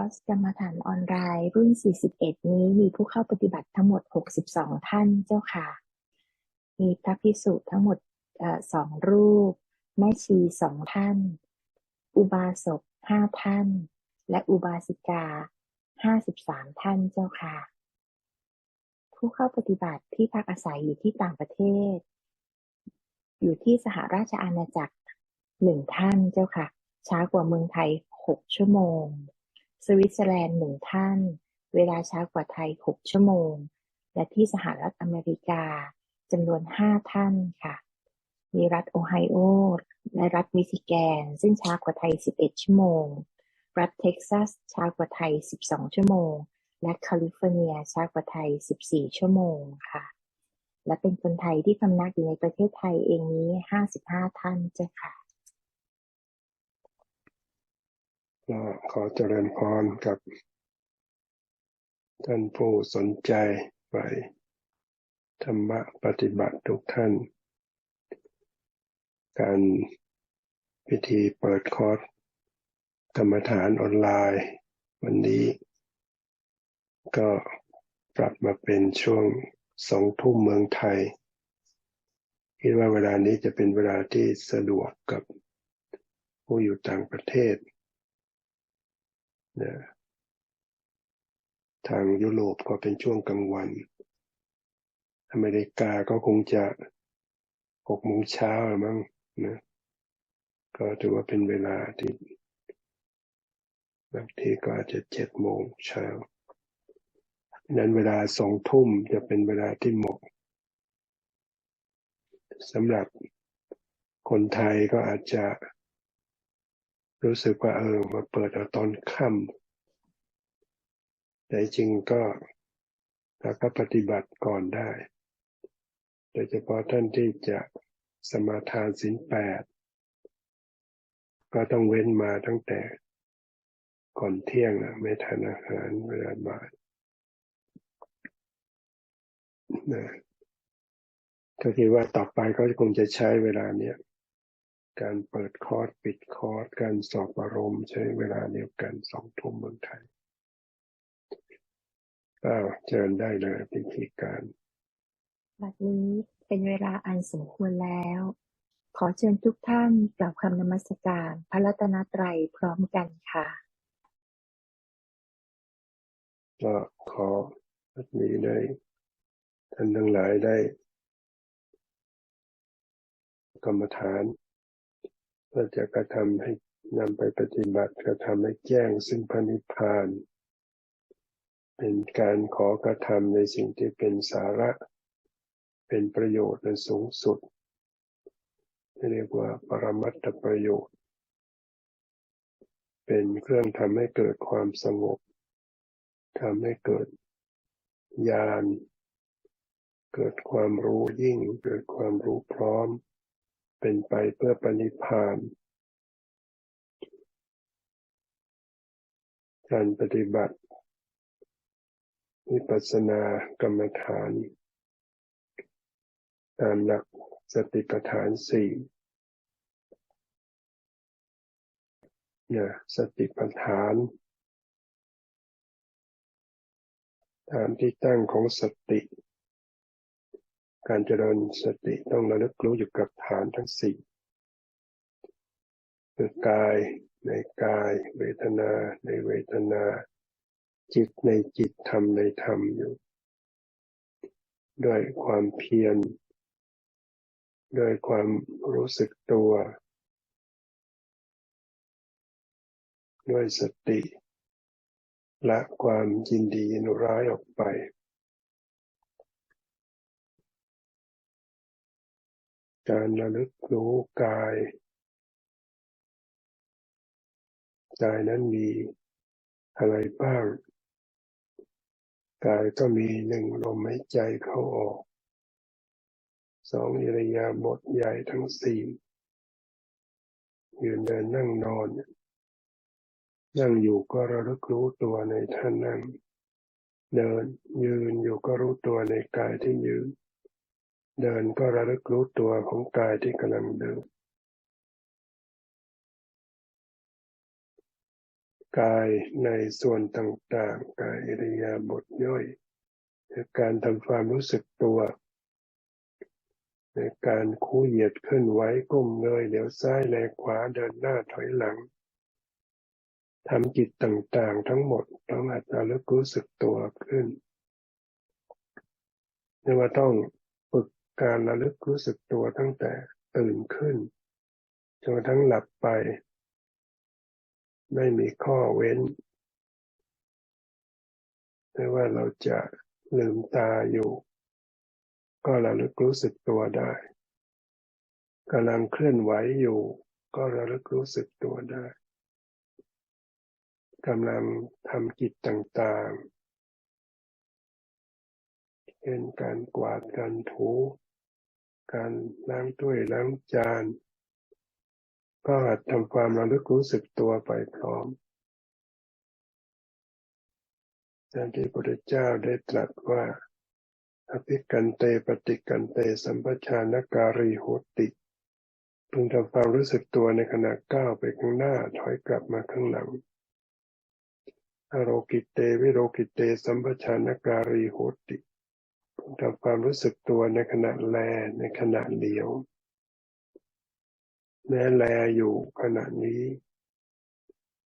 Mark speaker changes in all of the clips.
Speaker 1: อร์สกรรมฐานออนไลน์ รุ่น 41 นี้มีผู้เข้าปฏิบัติทั้งหมด 62 ท่านเจ้าค่ะ มีพระพิสุทั้งหมดสองรูป แม่ชีสองท่าน อุบาสกห้าท่าน และอุบาสิกาห้าสิบสามท่านเจ้าค่ะ ผู้เข้าปฏิบัติที่พักอาศัยอยู่ที่ต่างประเทศ อยู่ที่สหราชอาณาจักรหนึ่งท่านเจ้าค่ะ ช้ากว่าเมืองไทยหกชั่วโมง สวิตเซอร์แลนด์หนึ่งท่าน เวลาช้ากว่าไทยหกชั่วโมง และที่สหรัฐอเมริกาจำนวนห้าท่านค่ะ มีรัฐโอไฮโอ และรัฐมิชิแกน ซึ่งช้ากว่าไทย 11 ชั่วโมง รัฐเท็กซัสช้ากว่าไทย 12 ชั่วโมง และแคลิฟอร์เนียช้ากว่าไทย 14 ชั่วโมงค่ะ และเป็นคนไทยที่พำนักอยู่ในประเทศไทยเองนี้ 55 ท่านเจ้าค่ะ
Speaker 2: ก็ขอเจริญพรกับ ท่านผู้สนใจไปธรรมะปฏิบัติทุกท่าน การพิธีเปิดคอร์สกรรมฐานออนไลน์ วันนี้ ก็ปรับมาเป็นช่วงสองทุ่มเมืองไทย คิดว่าเวลานี้จะเป็นเวลาที่สะดวกกับผู้อยู่ต่างประเทศ นะทางยุโรปก็เป็นช่วงกลางวัน อเมริกาก็คงจะหกโมงเช้าหรือมั้งนะก็ถือว่าเป็นเวลาที่บางทีก็อาจจะเจ็ดโมงเช้านั้นเวลาสองทุ่มจะเป็นเวลาที่เหมาะสำหรับคนไทยก็อาจจะ รู้สึกว่าเออมาเปิดเอาตอนค่ำแต่จริงก็เราก็ปฏิบัติก่อนได้ โดยเฉพาะท่านที่จะสมาทานสินแปดก็ต้องเว้นมาตั้งแต่ก่อนเที่ยงนะไม่ทานอาหารเวลาบ่ายนะก็คิดว่าต่อไปก็คงจะใช้เวลาเนี้ย การเปิดคอร์สปิดคอร์ส การสอบอารมณ์ใช้เวลาเดียวกันสองทุ่มเมืองไทยก็เชิญได้เลยพิธีการ
Speaker 1: บัดนี้เป็นเวลาอันสมควรแล้ว ขอเชิญทุกท่านกล่าวคำนมัสการพระรัตนตรัยพร้อมกันค่ะ
Speaker 2: ก็ขอบัดนี้ได้ท่านทั้งหลายได้ กรรมฐาน เพื่อจะกระทำให้นำไปปฏิบัติกระทำให้แจ้งซึ่งพระนิพพาน เป็นการขอกระทำในสิ่งที่เป็นสาระ เป็นประโยชน์ในสูงสุด เรียกว่าปรมัตถประโยชน์ เป็นเครื่องทำให้เกิดความสงบทำให้เกิดญาณเกิดความรู้ยิ่ง เกิดความรู้พร้อม เป็นไปเพื่อปณิพาน การปฏิบัติวิปัสสนากรรมฐานตามหลักสติปัฏฐานสี่เนี่ยสติปัฏฐานฐานที่ตั้งของสติ การเจริญสติต้องระลึกรู้อยู่กับฐานทั้งสี่คือกายในกายเวทนาในเวทนา จิตในจิตธรรมในธรรมอยู่ ด้วยความเพียรด้วยความรู้สึกตัว ด้วยสติ ละความยินดียินร้ายออกไป การระลึกรู้กายกายนั้นมีอะไรบ้าง กายก็มีหนึ่งลมหายใจเข้าออกสองอิริยาบถใหญ่ทั้งสี่ยืนเดินนั่งนอน นั่งอยู่ก็ระลึกรู้ตัวในท่านั่ง เดินยืนอยู่ก็รู้ตัวในกายที่ยืน เดินก็ระลึกรู้ตัวของกายที่กำลังเดิน กายในส่วนต่างๆ กายอิริยาบถย่อยในการทำความรู้สึกตัว ในการคู่เหยียดขึ้นไหวก้มเงยเดี๋ยวซ้ายแลขวาเดินหน้าถอยหลังทำจิตต่างๆ ทั้งหมดต้องหัดระลึกรู้สึกตัวขึ้นเรียกว่าต้อง การระลึกรู้สึกตัวตั้งแต่ตื่นขึ้นจนทั่งหลับไป ไม่มีข้อเว้น ไม่ว่าเราจะลืมตาอยู่ ก็ระลึกรู้สึกตัวได้กำลังเคลื่อนไหวอยู่ ก็ระลึกรู้สึกตัวได้กำลังทำกิจต่างๆ เช่นการกวาดการถู การล้างถ้วยล้างจาน ก็หัดทำความระลึกรู้สึกตัวไปพร้อมอย่างที่พระพุทธเจ้าได้ตรัสว่าอภิกันเตปฏิกันเตสัมปชานการีโหติ พึงทำความรู้สึกตัวในขณะก้าวไปข้างหน้าถอยกลับมาข้างหลังอโรกิเตวิโรกิเตสัมปชานการีโหติ พึงทำความรู้สึกตัวในขณะแลในขณะเดียว แม้แลอยู่ขณะนี้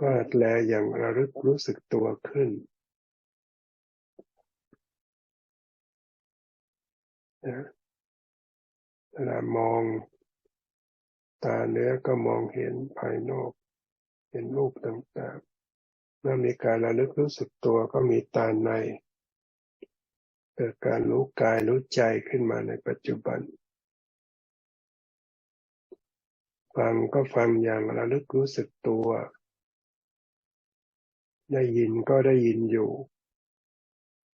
Speaker 2: ก็แลอย่างระลึกรู้สึกตัวขึ้นนะเวลามองตาเนื้อก็มองเห็นภายนอก เห็นรูปต่างๆเมื่อมีการระลึกรู้สึกตัวก็มีตาใน เกิดการรู้กายรู้ใจขึ้นมาในปัจจุบัน ฟังก็ฟังอย่างระลึกรู้สึกตัว ได้ยินก็ได้ยินอยู่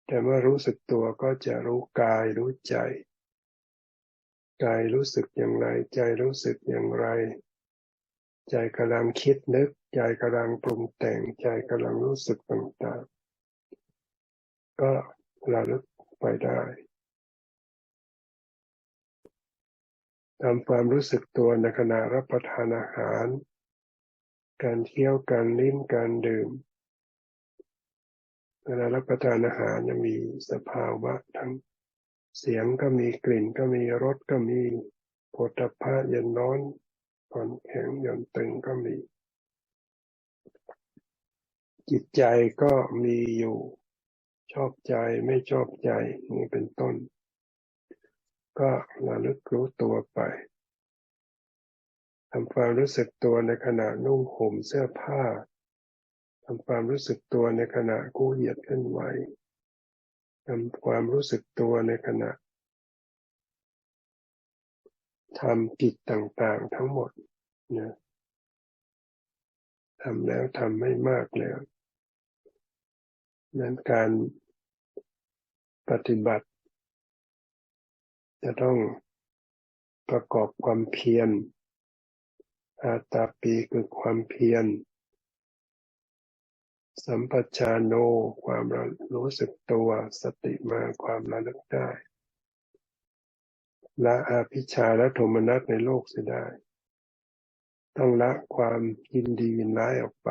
Speaker 2: แต่เมื่อรู้สึกตัวก็จะรู้กายรู้ใจ กายรู้สึกอย่างไร ใจรู้สึกอย่างไร ใจกำลังคิดนึก ใจกำลังปรุงแต่ง ใจกำลังรู้สึกต่างๆ ก็ระลึก ไปได้ทำความรู้สึกตัวในขณะรับประทานอาหาร การเคี้ยวการลิ้มการดื่มเวลารับประทานอาหารจะมีสภาวะทั้งเสียงก็มีกลิ่นก็มีรสก็มีโผฏฐะเย็นร้อนผ่อนแข็งหย่อนตึงก็มี จิตใจก็มีอยู่ ชอบใจไม่ชอบใจนี่เป็นต้น ก็ระลึกรู้ตัวไปทำความรู้สึกตัวในขณะนุ่งห่มเสื้อผ้าทำความรู้สึกตัวในขณะกู้เหยียดขึ้นไหวทำความรู้สึกตัวในขณะทำกิจต่างๆทั้งหมดนะทำแล้วทำไม่มากแล้วนั้นการ ปฏิบัติ จะต้องประกอบความเพียร อาตาปีคือความเพียร สัมปชานโนความรู้สึกตัว สติมาความระลึกได้ละอาภิชาและโทมนัสในโลกเสียได้ ต้องละความยินดียินร้ายออกไป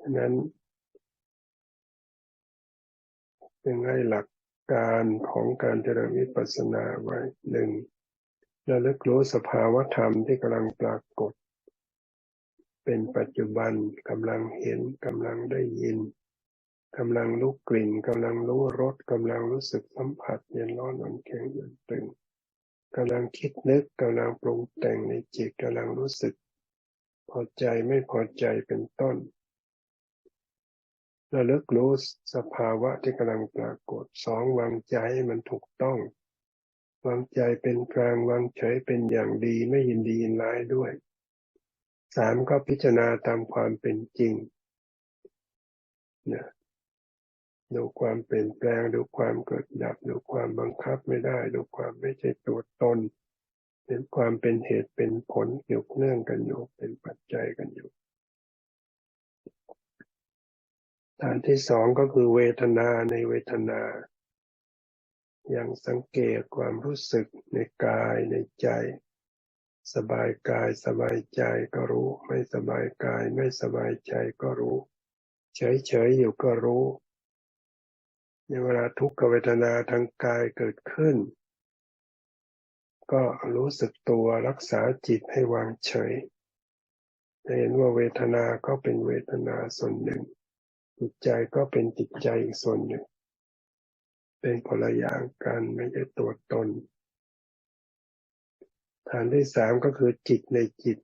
Speaker 2: ฉะนั้น เป็นให้หลักการของการเจริญวิปัสสนาไว้หนึ่งระลึกรู้สภาวธรรมที่กำลังปรากฏ เป็นปัจจุบันกำลังเห็นกำลังได้ยินกำลังรู้กลิ่นกำลังรู้รสกำลังรู้สึกสัมผัสเย็นร้อนอ่อนแข็งเย็นตึงกำลังคิดนึกกำลังปรุงแต่งในจิตกำลังรู้สึก พอใจไม่พอใจเป็นต้น ระลึกรู้สภาวะที่กำลังปรากฏสองวางใจให้มันถูกต้องวางใจเป็นกลางวางเฉยเป็นอย่างดีไม่ยินดียินร้ายด้วยสามก็พิจารณาตามความเป็นจริงนะดูความเปลี่ยนแปลงดูความเกิดดับดูความบังคับไม่ได้ ดูความไม่ใช่ตัวตนเป็นความเป็นเหตุเป็นผลเกี่ยวเนื่องกันอยู่เป็นปัจจัยกันอยู่ ฐานที่สองก็คือเวทนาในเวทนาอย่างสังเกตความรู้สึกในกายในใจ สบายกายสบายใจก็รู้ ไม่สบายกายไม่สบายใจก็รู้ เฉยๆอยู่ก็รู้ในเวลาทุกขเวทนาทางกายเกิดขึ้น ก็รู้สึกตัวรักษาจิตให้วางเฉยจะเห็นว่าเวทนาก็เป็นเวทนาส่วนหนึ่ง จิตใจก็เป็นจิตใจอีกส่วนหนึ่ง เป็นคนละอย่างกันไม่ใช่ตัวตน ฐานที่สามก็คือจิตในจิต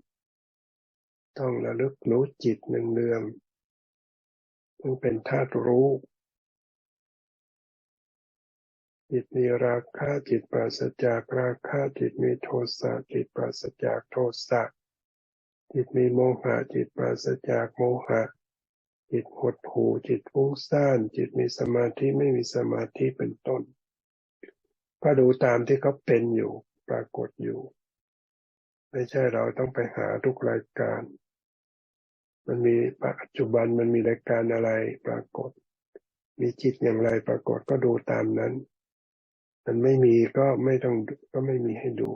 Speaker 2: ต้องระลึกรู้จิตหนึ่งเนืองต้องเป็นธาตุรู้ จิตมีราคะจิตปราศจากราคะจิตมีโทสะจิตปราศจากโทสะจิตมีโมหะจิตปราศจากโมหะ จิตหดหู่จิตฟุ้งซ่านจิตมีสมาธิไม่มีสมาธิเป็นต้น ก็ดูตามที่เขาเป็นอยู่ปรากฏอยู่ ไม่ใช่เราต้องไปหาทุกรายการ มันมีปัจจุบันมันมีรายการอะไรปรากฏ มีจิตอย่างไรปรากฏก็ดูตามนั้น มันไม่มีก็ไม่ต้องก็ไม่มีให้ดู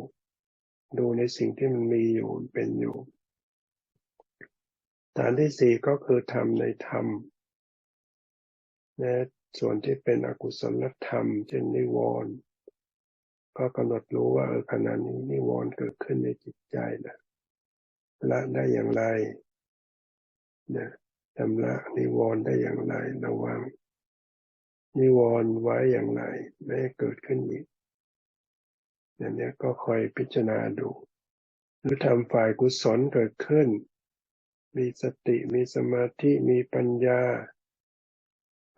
Speaker 2: ดูในสิ่งที่มันมีอยู่เป็นอยู่ ฐานที่สี่ก็คือธรรมในธรรมนะส่วนที่เป็นอกุศลธรรมเช่นนิวรณ์ก็กำหนดรู้ว่าเออขณะนี้นิวรณ์เกิดขึ้นในจิตใจนะละได้อย่างไรนะทำละนิวรณ์ได้อย่างไรระวังนิวรณ์ไว้อย่างไรไม่เกิดขึ้นอีกอย่างนี้ก็คอยพิจารณาดูหรือทำฝ่ายกุศลเกิดขึ้น มีสติมีสมาธิมีปัญญา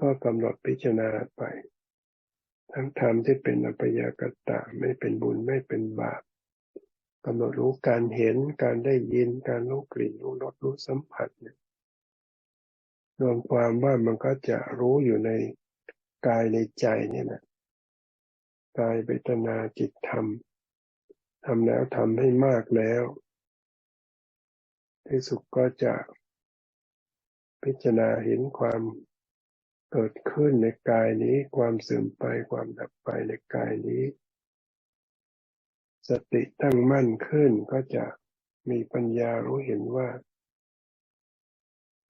Speaker 2: ก็กำหนดพิจารณาไป ทั้งธรรมที่เป็นอภิยากตะไม่เป็นบุญไม่เป็นบาปกำหนดรู้การเห็นการได้ยินการรู้กลิ่นรู้รสรู้สัมผัสเนี่ยรวมความว่ามันก็จะรู้อยู่ในกายในใจนี่แหละกายเวทนาจิตธรรมทำแล้วทำให้มากแล้ว ที่สุดก็จะพิจารณาเห็นความเกิดขึ้นในกายนี้ ความเสื่อมไปความดับไปในกายนี้ สติตั้งมั่นขึ้นก็จะมีปัญญารู้เห็นว่า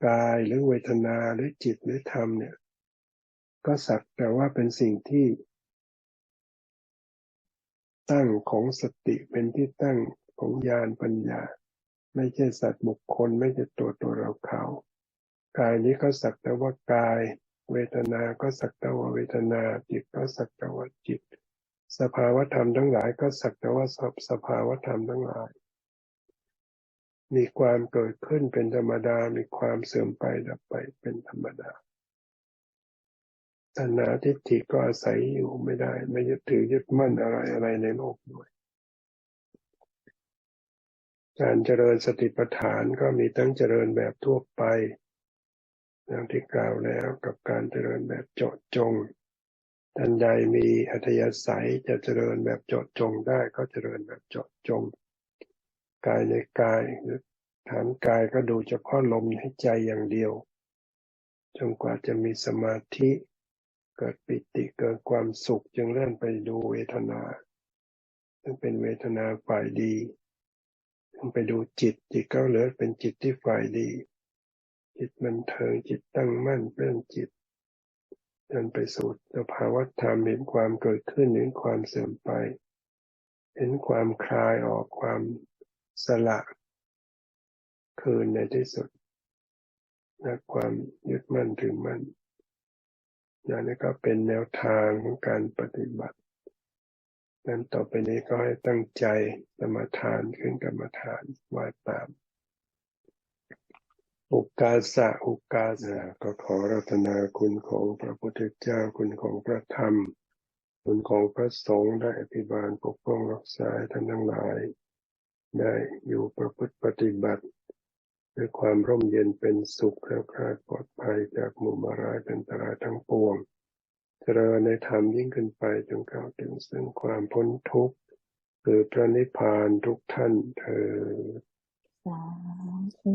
Speaker 2: กายหรือเวทนาหรือจิตหรือธรรมเนี่ย ก็สักแต่ว่าเป็นสิ่งที่ ตั้งของสติเป็นที่ตั้งของญาณปัญญา ไม่ใช่สัตว์บุคคลไม่ใช่ตัวตัวเราเขากายนี้ก็สักแต่ว่ากาย เวทนาก็สักแต่ว่าเวทนาจิตก็สักแต่ว่าจิต สภาวธรรมทั้งหลายก็สักแต่ว่าสภาวธรรมทั้งหลาย มีความเกิดขึ้นเป็นธรรมดา มีความเสื่อมไปดับไปเป็นธรรมดาตัณหาทิฏฐิก็อาศัยอยู่ไม่ได้ ไม่ยึดถือยึดมั่นอะไรอะไรในโลกด้วย การเจริญสติปัฏฐานก็มีตั้งเจริญแบบทั่วไปอย่างที่กล่าวแล้วกับการเจริญแบบเจาะจงท่านใดมีอัธยาศัยจะเจริญแบบเจาะจงได้ก็เจริญแบบเจาะจง กายในกายหรือฐานกายก็ดูเฉพาะลมให้ใจอย่างเดียวจนกว่าจะมีสมาธิเกิดปิติเกิดความสุขจึงเลื่อนไปดูเวทนา ซึ่งเป็นเวทนาฝ่ายดี ไปดูจิตจิตก็เหลือเป็นจิตที่ฝ่ายดี จิตมันเทิงจิตตั้งมั่นเป็นจิตจนไปสู่สภาวะธรรมเห็นความเกิดขึ้นเห็นความเสื่อมไป เห็นความคลายออกความสละคืนในที่สุดและความยึดมั่นถือมั่นนี่ก็เป็นแนวทางของการปฏิบัติ นั้นต่อไปนี้ก็ให้ตั้งใจสมาทานขึ้นกรรมฐานว่าตาม อุกาสะอุกาสะก็ขอรัตนาคุณของพระพุทธเจ้าคุณของพระธรรม คุณของพระสงฆ์ได้อภิบาลปกป้องรักษาท่านทั้งหลาย ได้อยู่ประพฤติปฏิบัติด้วยความร่มเย็นเป็นสุขแล้วคลาดปลอดภัยจากมุมร้ายเป็นตรายทั้งปวง เจริญในธรรมยิ่งขึ้นไปจนเข้าถึงซึ่งความพ้นทุกข์คือพระนิพพานทุกท่านเธอ
Speaker 1: สาธุ